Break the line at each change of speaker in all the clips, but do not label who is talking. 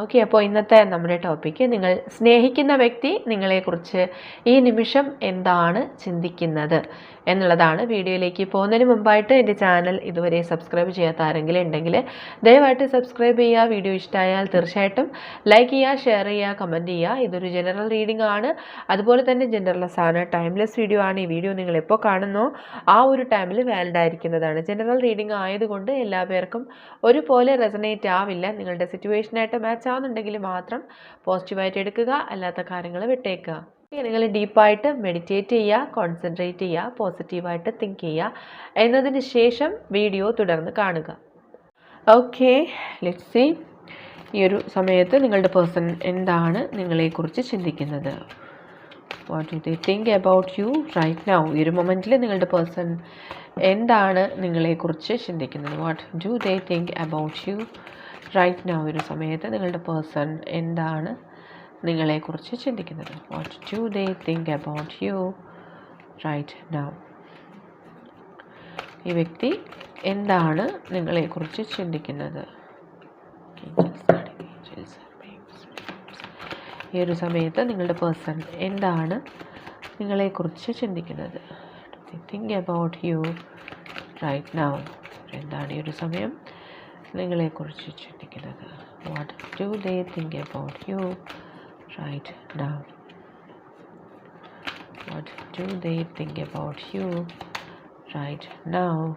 Okay അപ്പോൾ ഇന്നത്തെ നമ്മുടെ ടോപ്പിക്ക് നിങ്ങൾ സ്നേഹിക്കുന്ന വ്യക്തി നിങ്ങളെക്കുറിച്ച് ഈ നിമിഷം എന്താണ് ചിന്തിക്കുന്നത് എന്നുള്ളതാണ് വീഡിയോയിലേക്ക് പോകുന്നതിന് മുമ്പായിട്ട് എന്റെ ചാനൽ ഇതുവരെ സബ്സ്ക്രൈബ് ചെയ്യാത്ത ആരെങ്കിലും ഉണ്ടെങ്കിൽ ദയവായിട്ട് സബ്സ്ക്രൈബ് ചെയ്യുക. വീഡിയോ ഇഷ്ടമായാൽ തീർച്ചയായിട്ടും ലൈക്ക് ചെയ്യുക ഷെയർ ചെയ്യുക കമന്റ് ചെയ്യുക. ഇതൊരു ജനറൽ റീഡിംഗ് ആണ്. അതുപോലെ തന്നെ ജനറൽലെസ് ആണ് ടൈംലെസ് വീഡിയോ ആണ്. ഈ വീഡിയോ നിങ്ങൾ എപ്പോൾ കാണുന്നോ ആ ഒരു ടൈമിൽ വാലിഡ് ആയിരിക്കുന്നതാണ്. ജനറൽ റീഡിംഗ് ആയതുകൊണ്ട് എല്ലാ പേർക്കും ഒരുപോലെ റെസനേറ്റ് ആവില്ല. നിങ്ങളുടെ സിറ്റുവേഷനായിട്ട് മാച്ച് ആവുന്നുണ്ടെങ്കിൽ മാത്രം പോസിറ്റീവായിട്ട് എടുക്കുക അല്ലാത്ത കാര്യങ്ങൾ വിട്ടേക്കുക. നിങ്ങൾ ഡീപ്പായിട്ട് മെഡിറ്റേറ്റ് ചെയ്യുക കോൺസെൻട്രേറ്റ് ചെയ്യുക പോസിറ്റീവായിട്ട് തിങ്ക് ചെയ്യുക എന്നതിന് ശേഷം വീഡിയോ തുടർന്ന് കാണുക. ഓക്കെ ലെറ്റ് സി ഈ ഒരു സമയത്ത് നിങ്ങളുടെ പേഴ്സൺ എന്താണ് നിങ്ങളെക്കുറിച്ച് ചിന്തിക്കുന്നത്? What you they think about you right now ഈ ഒരു മൊമെന്റിൽ നിങ്ങളുടെ പേഴ്സൺ എന്താണ് നിങ്ങളെക്കുറിച്ച് ചിന്തിക്കുന്നത്? What do they think about you right now ഒരു സമയത്ത് നിങ്ങളുടെ പേഴ്സൺ എന്താണ് നിങ്ങളെക്കുറിച്ച് ചിന്തിക്കുന്നത്? What to they think about you right now ഈ വ്യക്തി എന്താണ് നിങ്ങളെക്കുറിച്ച് ചിന്തിക്കുന്നത്? ഈ ഒരു സമയത്ത് നിങ്ങളുടെ പേഴ്സൺ എന്താണ് നിങ്ങളെക്കുറിച്ച് ചിന്തിക്കുന്നത്? Think about you right now എന്താണ് ഈ ഒരു സമയം? നിങ്ങളെക്കുറിച്ച് ചിന്തിക്കുന്നത്. What do they think about you right now what do they think about you right now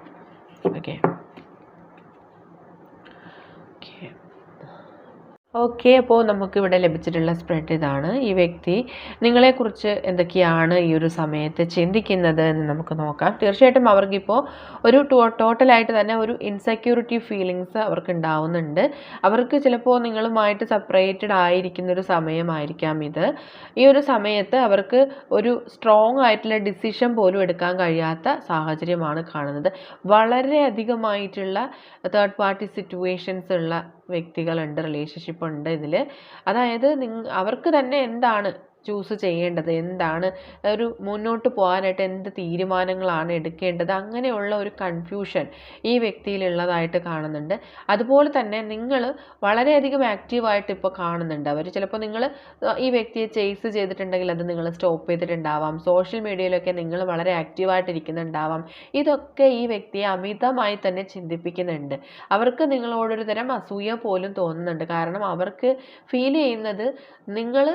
okay okay okay അപ്പോൾ നമുക്കിവിടെ ലഭിച്ചിട്ടുള്ള സ്പ്രെഡ് ഇതാണ്. ഈ വ്യക്തി നിങ്ങളെക്കുറിച്ച് എന്തൊക്കെയാണ് ഈ ഒരു സമയത്ത് ചിന്തിക്കുന്നത് എന്ന് നമുക്ക് നോക്കാം. തീർച്ചയായിട്ടും അവർക്കിപ്പോൾ ഒരു ടോട്ടലായിട്ട് തന്നെ ഒരു ഇൻസെക്യൂരിറ്റി ഫീലിങ്സ് അവർക്ക് ഉണ്ടാവുന്നുണ്ട് അവർക്ക് ചിലപ്പോൾ നിങ്ങളുമായിട്ട് സെപ്പറേറ്റഡ് ആയിരിക്കുന്ന ഒരു സമയമായിരിക്കാം ഇത്. ഈ ഒരു സമയത്ത് അവർക്ക് ഒരു സ്ട്രോങ് ആയിട്ടുള്ള ഡിസിഷൻ പോലും എടുക്കാൻ കഴിയാത്ത സാഹചര്യമാണ് കാണുന്നത്. വളരെയധികമായിട്ടുള്ള തേർഡ് പാർട്ടി സിറ്റുവേഷൻസ് ഉള്ള വ്യക്തികളുണ്ട് റിലേഷൻഷിപ്പ് ഉണ്ട് ഇതിൽ അതായത് നിങ് അവർക്ക് തന്നെ എന്താണ് ചൂസ് ചെയ്യേണ്ടത്? എന്താണ്? ഒരു മുന്നോട്ട് പോകാനായിട്ട് എന്ത് തീരുമാനങ്ങളാണ് എടുക്കേണ്ടത്? അങ്ങനെയുള്ള ഒരു കൺഫ്യൂഷൻ ഈ വ്യക്തിയിലുള്ളതായിട്ട് കാണുന്നുണ്ട്. അതുപോലെ തന്നെ നിങ്ങൾ വളരെയധികം ആക്റ്റീവായിട്ട് ഇപ്പോൾ കാണുന്നുണ്ട്. അവർ ചിലപ്പോൾ നിങ്ങൾ ഈ വ്യക്തിയെ ചേസ് ചെയ്തിട്ടുണ്ടെങ്കിൽ അത് നിങ്ങൾ സ്റ്റോപ്പ് ചെയ്തിട്ടുണ്ടാവാം. സോഷ്യൽ മീഡിയയിലൊക്കെ നിങ്ങൾ വളരെ ആക്റ്റീവായിട്ട് ഇരിക്കുന്നുണ്ടാവാം ഇതൊക്കെ ഈ വ്യക്തിയെ അമിതമായി തന്നെ ചിന്തിപ്പിക്കുന്നുണ്ട്. അവർക്ക് നിങ്ങളോടൊരു തരം അസൂയ പോലും തോന്നുന്നുണ്ട്. കാരണം അവർക്ക് ഫീൽ ചെയ്യുന്നത് നിങ്ങൾ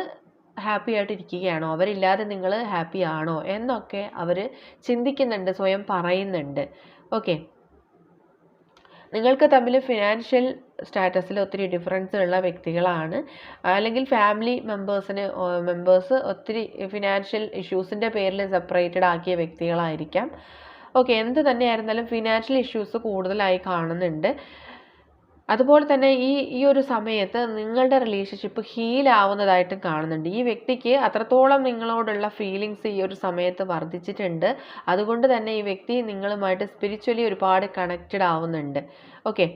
ഹാപ്പി ആയിട്ട് ഇരിക്കുകയാണോ അവരില്ലാതെ നിങ്ങൾ ഹാപ്പി ആണോ? എന്നൊക്കെ അവർ ചിന്തിക്കുന്നുണ്ട് സ്വയം പറയുന്നുണ്ട്. ഓക്കെ നിങ്ങൾക്ക് തമ്മിൽ ഫിനാൻഷ്യൽ സ്റ്റാറ്റസിൽ ഒത്തിരി ഡിഫറൻസ് ഉള്ള വ്യക്തികളാണ്. അല്ലെങ്കിൽ ഫാമിലി മെമ്പേഴ്സിന് മെമ്പേഴ്സ് ഒത്തിരി ഫിനാൻഷ്യൽ ഇഷ്യൂസിന്റെ പേരിൽ സെപ്പറേറ്റഡ് ആക്കിയ വ്യക്തികളായിരിക്കാം. ഓക്കെ എന്ത് തന്നെയായിരുന്നാലും ഫിനാൻഷ്യൽ ഇഷ്യൂസ് കൂടുതലായി കാണുന്നുണ്ട്. അതുപോലെ തന്നെ ഈ ഈ ഒരു സമയത്ത് നിങ്ങളുടെ റിലേഷൻഷിപ്പ് ഹീൽ ആവുന്നതായിട്ടും കാണുന്നുണ്ട്. ഈ വ്യക്തിക്ക് അത്രത്തോളം നിങ്ങളോടുള്ള ഫീലിങ്സ് ഈ ഒരു സമയത്ത് വർദ്ധിച്ചിട്ടുണ്ട്. അതുകൊണ്ട് തന്നെ ഈ വ്യക്തി നിങ്ങളുമായിട്ട് സ്പിരിച്വലി ഒരുപാട് കണക്റ്റഡ് ആവുന്നുണ്ട്. ഓക്കെ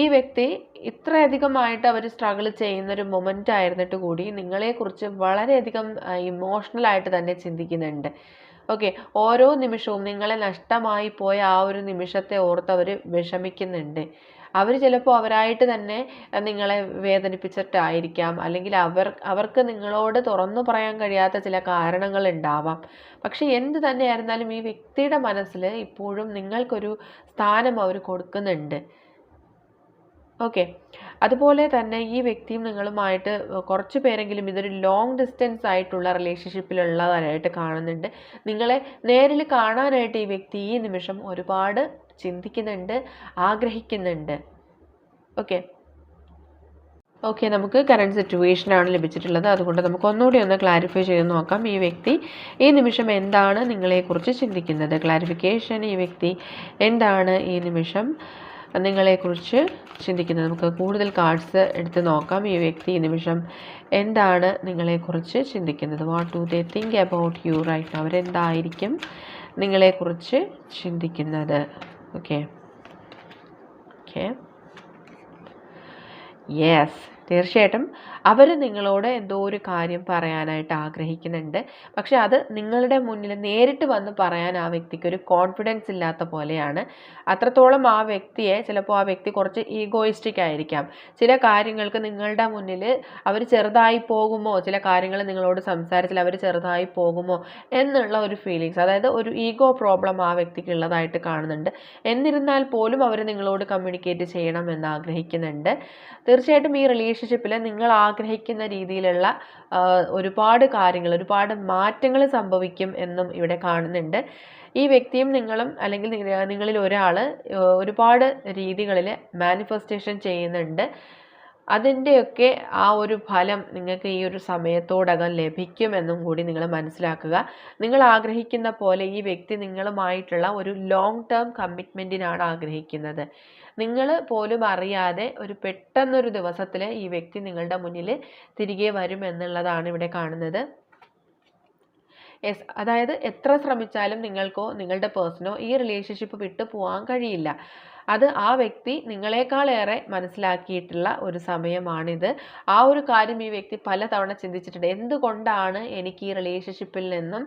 ഈ വ്യക്തി ഇത്രയധികമായിട്ട് അവർ സ്ട്രഗിൾ ചെയ്യുന്ന ഒരു മൊമെന്റ് ആയിരുന്നിട്ട് കൂടി നിങ്ങളെക്കുറിച്ച് വളരെയധികം ഇമോഷണലായിട്ട് തന്നെ ചിന്തിക്കുന്നുണ്ട്. ഓക്കെ ഓരോ നിമിഷവും നിങ്ങളെ നഷ്ടമായി പോയ ആ ഒരു നിമിഷത്തെ ഓർത്ത് അവർ വിഷമിക്കുന്നുണ്ട്. അവർ ചിലപ്പോൾ അവരായിട്ട് തന്നെ നിങ്ങളെ വേദനിപ്പിച്ചിട്ടായിരിക്കാം. അല്ലെങ്കിൽ അവർ അവർക്ക് നിങ്ങളോട് തുറന്നു പറയാൻ കഴിയാത്ത ചില കാരണങ്ങൾ ഉണ്ടാവാം. പക്ഷെ എന്ത് തന്നെയായിരുന്നാലും ഈ വ്യക്തിയുടെ മനസ്സിൽ ഇപ്പോഴും നിങ്ങൾക്കൊരു സ്ഥാനം അവർ കൊടുക്കുന്നുണ്ട്. ഓക്കെ. അതുപോലെ തന്നെ ഈ വ്യക്തിയും നിങ്ങളുമായിട്ട് കുറച്ച് പേരെങ്കിലും ഇതൊരു ലോങ് ഡിസ്റ്റൻസ് ആയിട്ടുള്ള റിലേഷൻഷിപ്പിലുള്ളതായിട്ട് കാണുന്നുണ്ട്. നിങ്ങളെ നേരിൽ കാണാനായിട്ട് ഈ വ്യക്തി ഈ നിമിഷം ഒരുപാട് ചിന്തിക്കുന്നുണ്ട് ആഗ്രഹിക്കുന്നുണ്ട്. ഓക്കെ ഓക്കെ നമുക്ക് കറണ്ട് സിറ്റുവേഷനാണ് ലഭിച്ചിട്ടുള്ളത്. അതുകൊണ്ട് നമുക്ക് ഒന്നുകൂടി ഒന്ന് ക്ലാരിഫൈ ചെയ്ത് നോക്കാം. ഈ വ്യക്തി ഈ നിമിഷം എന്താണ് നിങ്ങളെക്കുറിച്ച് ചിന്തിക്കുന്നത്? ക്ലാരിഫിക്കേഷൻ ഈ വ്യക്തി എന്താണ് ഈ നിമിഷം നിങ്ങളെക്കുറിച്ച് ചിന്തിക്കുന്നത്? നമുക്ക് കൂടുതൽ കാർഡ്സ് എടുത്ത് നോക്കാം. ഈ വ്യക്തി ഈ നിമിഷം എന്താണ് നിങ്ങളെക്കുറിച്ച് ചിന്തിക്കുന്നത്? What do they think about you right അവരെന്തായിരിക്കും നിങ്ങളെക്കുറിച്ച് ചിന്തിക്കുന്നത്? ഓക്കെ ഓക്കെ യെസ് തീർച്ചയായിട്ടും അവർ നിങ്ങളോട് എന്തോ ഒരു കാര്യം പറയാനായിട്ട് ആഗ്രഹിക്കുന്നുണ്ട്. പക്ഷെ അത് നിങ്ങളുടെ മുന്നിൽ നേരിട്ട് വന്ന് പറയാൻ ആ വ്യക്തിക്ക് ഒരു കോൺഫിഡൻസ് ഇല്ലാത്ത പോലെയാണ്. അത്രത്തോളം ആ വ്യക്തിയെ ചിലപ്പോൾ ആ വ്യക്തി കുറച്ച് ഈഗോയിസ്റ്റിക് ആയിരിക്കാം. ചില കാര്യങ്ങൾക്ക് നിങ്ങളുടെ മുന്നിൽ അവർ ചെറുതായി പോകുമോ ചില കാര്യങ്ങൾ നിങ്ങളോട് സംസാരിച്ചാൽ അവർ ചെറുതായി പോകുമോ എന്നുള്ള ഒരു ഫീലിങ്സ് അതായത് ഒരു ഈഗോ പ്രോബ്ലം ആ വ്യക്തിക്ക് ഉള്ളതായിട്ട് കാണുന്നുണ്ട്. എന്നിരുന്നാൽ പോലും അവർ നിങ്ങളോട് കമ്മ്യൂണിക്കേറ്റ് ചെയ്യണം എന്ന് ആഗ്രഹിക്കുന്നുണ്ട്. തീർച്ചയായിട്ടും ഈ റിലേഷൻഷിപ്പിൽ നിങ്ങൾ ആഗ്രഹിക്കുന്ന രീതിയിലുള്ള ഒരുപാട് കാര്യങ്ങൾ ഒരുപാട് മാറ്റങ്ങൾ സംഭവിക്കും എന്നും ഇവിടെ കാണുന്നുണ്ട്. ഈ വ്യക്തിയും നിങ്ങളും അല്ലെങ്കിൽ നിങ്ങളിൽ ഒരാൾ ഒരുപാട് രീതികളിൽ മാനിഫെസ്റ്റേഷൻ ചെയ്യുന്നുണ്ട്. അതിന്റെയൊക്കെ ആ ഒരു ഫലം നിങ്ങൾക്ക് ഈ ഒരു സമയത്തോടകം ലഭിക്കുമെന്നും കൂടി നിങ്ങൾ മനസ്സിലാക്കുക. നിങ്ങൾ ആഗ്രഹിക്കുന്ന പോലെ ഈ വ്യക്തി നിങ്ങളുമായിട്ടുള്ള ഒരു ലോങ് ടേം കമ്മിറ്റ്മെന്റിനാണ് ആഗ്രഹിക്കുന്നത്. നിങ്ങൾ പോലും അറിയാതെ ഒരു പെട്ടെന്നൊരു ദിവസത്തിൽ ഈ വ്യക്തി നിങ്ങളുടെ മുന്നിൽ തിരികെ വരും എന്നുള്ളതാണ് ഇവിടെ കാണുന്നത്. എസ് അതായത് എത്ര ശ്രമിച്ചാലും നിങ്ങൾക്കോ നിങ്ങളുടെ പേഴ്സണോ ഈ റിലേഷൻഷിപ്പ് വിട്ടു പോകാൻ കഴിയില്ല. അത് ആ വ്യക്തി നിങ്ങളെക്കാളേറെ മനസ്സിലാക്കിയിട്ടുള്ള ഒരു സമയമാണിത്. ആ ഒരു കാര്യം ഈ വ്യക്തി പലതവണ ചിന്തിച്ചിട്ടുണ്ട്. എന്തുകൊണ്ടാണ് എനിക്ക് ഈ റിലേഷൻഷിപ്പിൽ നിന്നും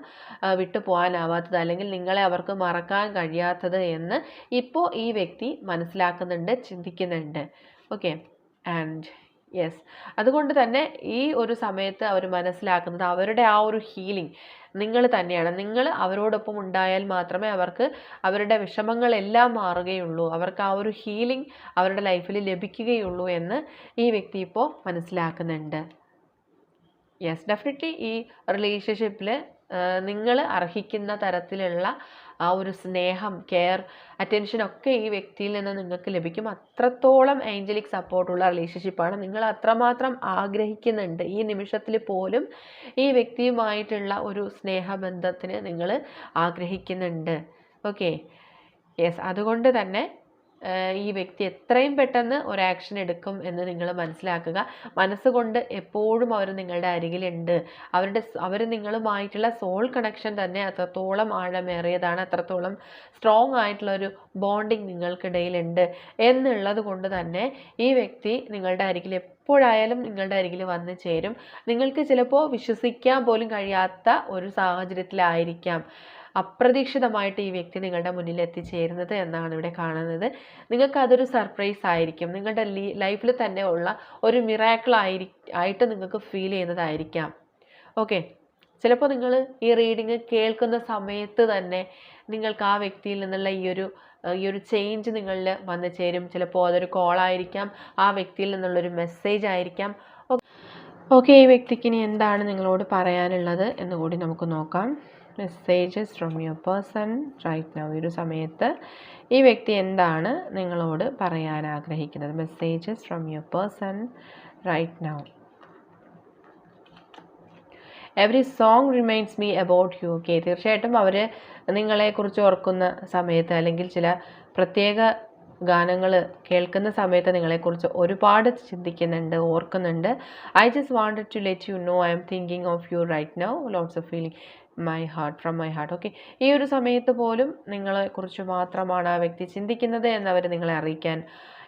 വിട്ടു പോകാനാവാത്തത് അല്ലെങ്കിൽ നിങ്ങളെ അവർക്ക് മറക്കാൻ കഴിയാത്തത് എന്ന് ഇപ്പോൾ ഈ വ്യക്തി മനസ്സിലാക്കുന്നുണ്ട് ചിന്തിക്കുന്നുണ്ട്. ഓക്കെ ആൻഡ് യെസ് അതുകൊണ്ട് തന്നെ ഈ ഒരു സമയത്ത് അവർ മനസ്സിലാക്കുന്നത് അവരുടെ ആ ഒരു ഹീലിംഗ് നിങ്ങൾ തന്നെയാണ്. നിങ്ങൾ അവരോടൊപ്പം ഉണ്ടായാൽ മാത്രമേ അവർക്ക് അവരുടെ വിഷമങ്ങളെല്ലാം മാറുകയുള്ളൂ. അവർക്ക് ആ ഒരു ഹീലിംഗ് അവരുടെ ലൈഫിൽ ലഭിക്കുകയുള്ളൂ എന്ന് ഈ വ്യക്തി ഇപ്പോൾ മനസ്സിലാക്കുന്നുണ്ട്. യെസ് ഡെഫിനറ്റ്ലി ഈ റിലേഷൻഷിപ്പിൽ നിങ്ങൾ അർഹിക്കുന്ന തരത്തിലുള്ള ആ ഒരു സ്നേഹം കെയർ അറ്റൻഷൻ ഒക്കെ ഈ വ്യക്തിയിൽ നിന്ന് നിങ്ങൾക്ക് ലഭിക്കും. അത്രത്തോളം ഏഞ്ചലിക് സപ്പോർട്ടുള്ള റിലേഷൻഷിപ്പാണ് നിങ്ങൾ അത്രമാത്രം ആഗ്രഹിക്കുന്നുണ്ട്. ഈ നിമിഷത്തിൽ പോലും ഈ വ്യക്തിയുമായിട്ടുള്ള ഒരു സ്നേഹബന്ധത്തിന് നിങ്ങൾ ആഗ്രഹിക്കുന്നുണ്ട്. ഓക്കെ യെസ് അതുകൊണ്ട് തന്നെ ഈ വ്യക്തി എത്രയും പെട്ടെന്ന് ഒരു ആക്ഷൻ എടുക്കും എന്ന് നിങ്ങൾ മനസ്സിലാക്കുക. മനസ്സുകൊണ്ട് എപ്പോഴും അവർ നിങ്ങളുടെ അരികിലുണ്ട്. അവരുടെ അവർ നിങ്ങളുമായിട്ടുള്ള സോൾ കണക്ഷൻ തന്നെ അത്രത്തോളം ആഴമേറിയതാണ് അത്രത്തോളം സ്ട്രോങ് ആയിട്ടുള്ള ഒരു ബോണ്ടിങ് നിങ്ങൾക്കിടയിലുണ്ട്. എന്നുള്ളത് കൊണ്ട് തന്നെ ഈ വ്യക്തി നിങ്ങളുടെ അരികിൽ എപ്പോഴായാലും നിങ്ങളുടെ അരികിൽ വന്നു ചേരും. നിങ്ങൾക്ക് ചിലപ്പോൾ വിശ്വസിക്കാൻ പോലും കഴിയാത്ത ഒരു സാഹചര്യത്തിലായിരിക്കാം. അപ്രതീക്ഷിതമായിട്ട് ഈ വ്യക്തി നിങ്ങളുടെ മുന്നിൽ എത്തിച്ചേരുന്നത് എന്നാണ് ഇവിടെ കാണുന്നത്. നിങ്ങൾക്ക് അതൊരു സർപ്രൈസ് ആയിരിക്കും. നിങ്ങളുടെ ലൈഫിൽ തന്നെ ഉള്ള ഒരു മിറാക്കിൾ ആയിരി ആയിട്ട് നിങ്ങൾക്ക് ഫീൽ ചെയ്യുന്നതായിരിക്കാം. ഓക്കെ ചിലപ്പോൾ നിങ്ങൾ ഈ റീഡിങ് കേൾക്കുന്ന സമയത്ത് തന്നെ നിങ്ങൾക്ക് ആ വ്യക്തിയിൽ നിന്നുള്ള ഈ ഒരു ഈ ഒരു ചേഞ്ച് നിങ്ങളിൽ വന്നു ചേരും. ചിലപ്പോൾ അതൊരു കോളായിരിക്കാം ആ വ്യക്തിയിൽ നിന്നുള്ളൊരു മെസ്സേജ് ആയിരിക്കാം. ഓക്കെ ഈ വ്യക്തിക്ക് ഇനി എന്താണ് നിങ്ങളോട് പറയാനുള്ളത് എന്ന് കൂടി നമുക്ക് നോക്കാം. Messages from your person right now ഈ ഒരു സമയത്ത് ഈ വ്യക്തി എന്താണ് നിങ്ങളോട് പറയാൻ ആഗ്രഹിക്കുന്നത്? Messages from your person right now every song reminds me about you okay തീർച്ചയായിട്ടും അവർ നിങ്ങളെക്കുറിച്ച് ഓർക്കുന്ന സമയത്ത് അല്ലെങ്കിൽ ചില പ്രത്യേക ഗാനങ്ങൾ കേൾക്കുന്ന സമയത്ത് നിങ്ങളെക്കുറിച്ച് ഒരുപാട് ചിന്തിക്കുന്നുണ്ട് ഓർക്കുന്നുണ്ട്. I just wanted to let you know I'm thinking of you right now lots of feeling my heart from my heart okay ഈ ഒരു സമയത്ത് പോലും നിങ്ങളെക്കുറിച്ച് മാത്രമാണ് ആ വ്യക്തി ചിന്തിക്കുന്നത് എന്നവർ നിങ്ങളെ അറിയിക്കാൻ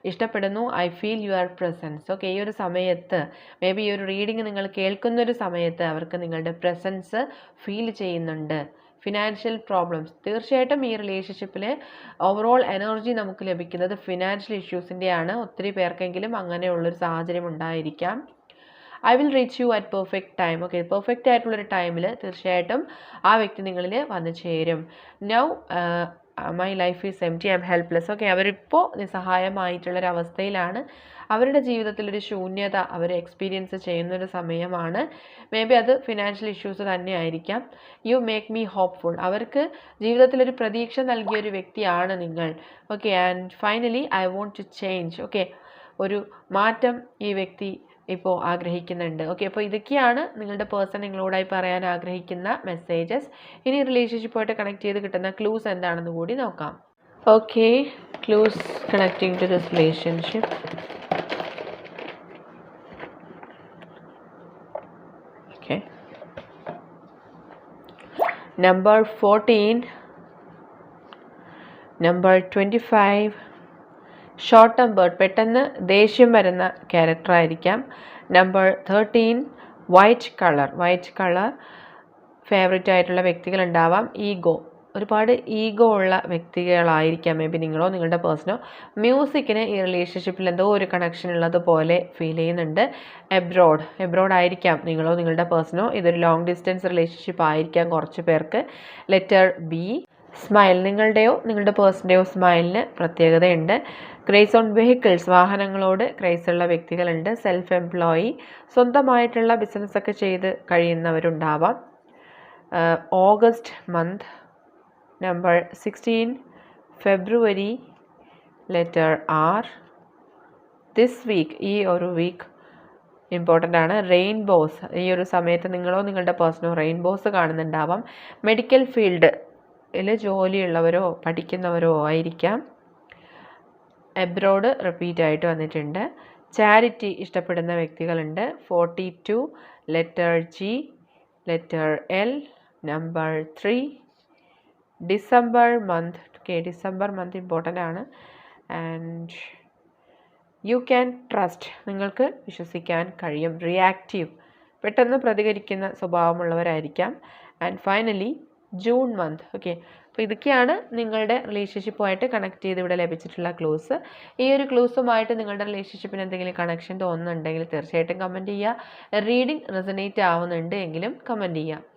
ഇഷ്ടപ്പെടുന്നു. I feel your presence okay ഈ ഒരു സമയത്ത് മേ ബി ഈ ഒരു റീഡിങ് നിങ്ങൾ കേൾക്കുന്ന ഒരു സമയത്ത് അവർക്ക് നിങ്ങളുടെ പ്രസൻസ് ഫീൽ ചെയ്യുന്നുണ്ട്. ഫിനാൻഷ്യൽ പ്രോബ്ലംസ് തീർച്ചയായിട്ടും ഈ റിലേഷൻഷിപ്പിൽ ഓവറോൾ എനർജി നമുക്ക് ലഭിക്കുന്നത് ഫിനാൻഷ്യൽ ഇഷ്യൂസിന്റെയാണ് ഒത്തിരി പേർക്കെങ്കിലും അങ്ങനെയുള്ളൊരു സാഹചര്യം ഉണ്ടായിരിക്കാം. I will reach you at perfect time okay perfect ആയിട്ടുള്ളൊരു ടൈമിൽ തീർച്ചയായിട്ടും ആ വ്യക്തി നിങ്ങളിൽ വന്നു ചേരും. Now my life is empty I'm helpless okay അവരിപ്പോൾ നിസ്സഹായമായിട്ടുള്ളൊരവസ്ഥയിലാണ്. അവരുടെ ജീവിതത്തിലൊരു ശൂന്യത അവർ എക്സ്പീരിയൻസ് ചെയ്യുന്നൊരു സമയമാണ്. മേ ബി അത് ഫിനാൻഷ്യൽ ഇഷ്യൂസ് തന്നെ ആയിരിക്കാം യു മേക്ക് മീ ഹോപ്പ്ഫുൾ അവർക്ക് ജീവിതത്തിലൊരു പ്രതീക്ഷ നൽകിയ ഒരു വ്യക്തിയാണ് നിങ്ങൾ. Okay and finally I want to change okay ഒരു മാറ്റം ഈ വ്യക്തി ഇപ്പോൾ ആഗ്രഹിക്കുന്നുണ്ട്. ഓക്കെ അപ്പോൾ ഇതൊക്കെയാണ് നിങ്ങളുടെ പേഴ്സൺ നിങ്ങളോടായി പറയാൻ ആഗ്രഹിക്കുന്ന മെസ്സേജസ് ഇനി റിലേഷൻഷിപ്പായിട്ട് കണക്ട് ചെയ്ത് കിട്ടുന്ന ക്ലൂസ് എന്താണെന്ന് കൂടി നോക്കാം. Okay clues connecting to this relationship okay. Number 14 number 25 short tempered പെട്ടെന്ന് ദേഷ്യം വരുന്ന ക്യാരക്ടറായിരിക്കാം number thirteen white colour white colour favourite ആയിട്ടുള്ള വ്യക്തികൾ ഉണ്ടാവാം. ഈഗോ ഒരുപാട് ഈഗോ ഉള്ള വ്യക്തികളായിരിക്കാം മേ ബി നിങ്ങളോ നിങ്ങളുടെ പേഴ്സണോ മ്യൂസിക്കിന് ഈ റിലേഷൻഷിപ്പിൽ എന്തോ ഒരു കണക്ഷൻ ഉള്ളതുപോലെ ഫീൽ ചെയ്യുന്നുണ്ട്. എബ്രോഡ് എബ്രോഡ് ആയിരിക്കാം നിങ്ങളോ നിങ്ങളുടെ പേഴ്സണോ ഇതൊരു ലോങ് ഡിസ്റ്റൻസ് റിലേഷൻഷിപ്പ് ആയിരിക്കാം കുറച്ച് പേർക്ക്. ലെറ്റർ ബി സ്മൈൽ നിങ്ങളുടെയോ നിങ്ങളുടെ പേഴ്സന്റെയോ സ്മൈലിന് പ്രത്യേകതയുണ്ട്. ക്രേസ് ഓൺ വെഹിക്കിൾസ് വാഹനങ്ങളോട് ക്രൈസ് ഉള്ള വ്യക്തികളുണ്ട്. സെൽഫ് എംപ്ലോയി സ്വന്തമായിട്ടുള്ള ബിസിനസ്സൊക്കെ ചെയ്ത് കഴിയുന്നവരുണ്ടാവാം. August month number sixteen February letter R this week ഈ ഒരു വീക്ക് ഇമ്പോർട്ടന്റ് ആണ്. റെയിൻബോസ് ഈ ഒരു സമയത്ത് നിങ്ങളോ നിങ്ങളുടെ പേഴ്സണോ റെയിൻബോസ് കാണുന്നുണ്ടാവാം. മെഡിക്കൽ ഫീൽഡ് ജോലിയുള്ളവരോ പഠിക്കുന്നവരോ ആയിരിക്കാം. എബ്രോഡ് റിപ്പീറ്റ് ആയിട്ട് വന്നിട്ടുണ്ട്. ചാരിറ്റി ഇഷ്ടപ്പെടുന്ന വ്യക്തികളുണ്ട്. Forty two letter G letter L number three December month okay December month important ആണ്. ആൻഡ് യു ക്യാൻ ട്രസ്റ്റ് നിങ്ങൾക്ക് വിശ്വസിക്കാൻ കഴിയും. റിയാക്റ്റീവ് പെട്ടെന്ന് പ്രതികരിക്കുന്ന സ്വഭാവമുള്ളവരായിരിക്കാം. And finally June month okay അപ്പോൾ ഇതൊക്കെയാണ് നിങ്ങളുടെ റിലേഷൻഷിപ്പുമായിട്ട് കണക്ട് ചെയ്ത് ഇവിടെ ലഭിച്ചിട്ടുള്ള ക്ലൂസ് ഈ ഒരു ക്ലൂസുമായിട്ട് നിങ്ങളുടെ റിലേഷൻഷിപ്പിന് എന്തെങ്കിലും കണക്ഷൻ തോന്നുന്നുണ്ടെങ്കിൽ തീർച്ചയായിട്ടും കമന്റ് ചെയ്യുക. റീഡിംഗ് റെസനേറ്റ് ആവുന്നുണ്ട് എങ്കിലും കമന്റ് ചെയ്യുക.